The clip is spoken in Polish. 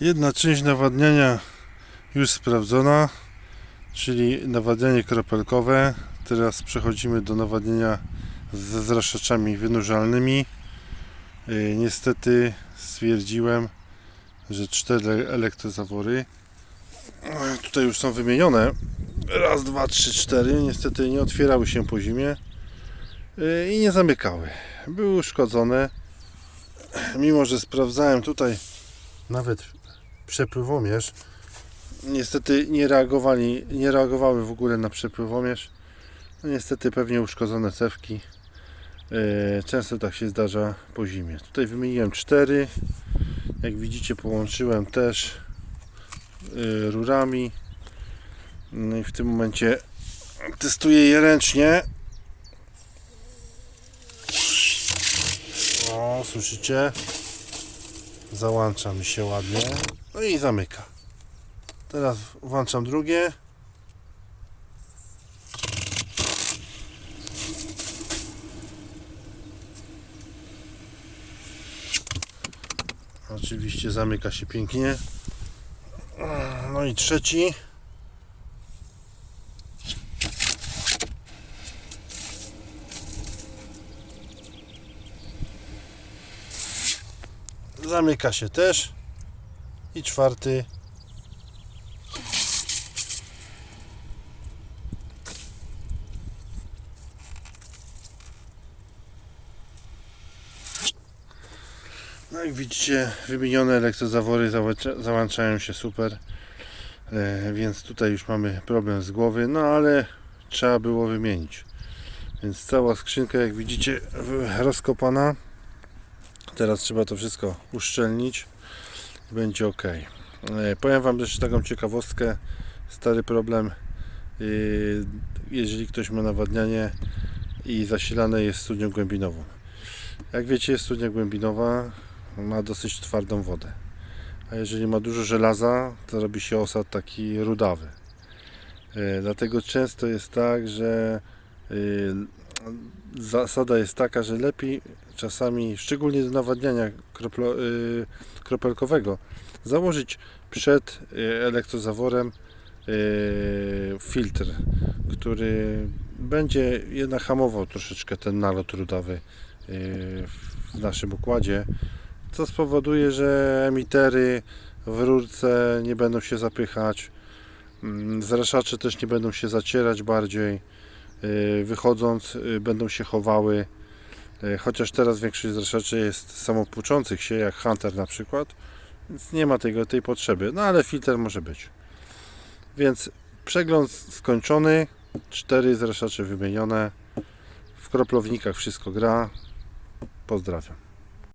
Jedna część nawadniania już sprawdzona, czyli nawadnianie kropelkowe. Teraz przechodzimy do nawadniania ze zraszaczami wynurzalnymi. Yy, Niestety stwierdziłem, że cztery elektrozawory yy, tutaj już są wymienione. Raz, dwa, trzy, cztery. Niestety nie otwierały się po zimie yy, i nie zamykały. Były uszkodzone. Mimo, że sprawdzałem tutaj nawet przepływomierz. Niestety nie reagowali, nie reagowały w ogóle na przepływomierz. No niestety pewnie uszkodzone cewki. Yy, Często tak się zdarza po zimie. Tutaj wymieniłem cztery. Jak widzicie połączyłem też yy, rurami. No i w tym momencie testuję je ręcznie. O, słyszycie? Załącza mi się ładnie. No i zamyka. Teraz włączam drugie. Oczywiście zamyka się pięknie. No i trzeci. Zamyka się też. I czwarty. No jak widzicie, wymienione elektrozawory załącza- załączają się super. E, więc tutaj już mamy problem z głowy, no ale trzeba było wymienić. Więc cała skrzynka, jak widzicie, rozkopana. Teraz trzeba to wszystko uszczelnić i będzie ok. E, Powiem Wam jeszcze taką ciekawostkę. Stary problem, yy, jeżeli ktoś ma nawadnianie i zasilane jest studnią głębinową. Jak wiecie, studnia głębinowa ma dosyć twardą wodę. A jeżeli ma dużo żelaza, to robi się osad taki rudawy. E, Dlatego często jest tak, że zasada jest taka, że lepiej czasami, szczególnie do nawadniania kroplo, yy, kropelkowego, założyć przed yy, elektrozaworem yy, filtr, który będzie jednak hamował troszeczkę ten nalot rudawy w naszym układzie, co spowoduje, że emitery w rurce nie będą się zapychać, mm, zraszacze też nie będą się zacierać bardziej, wychodząc yy, będą się chowały, Yy, chociaż teraz większość zraszaczy jest samopłuczących się, jak Hunter na przykład, więc nie ma tego, tej potrzeby, no ale filtr może być. Więc przegląd skończony, cztery zraszacze wymienione, w kroplownikach wszystko gra, pozdrawiam.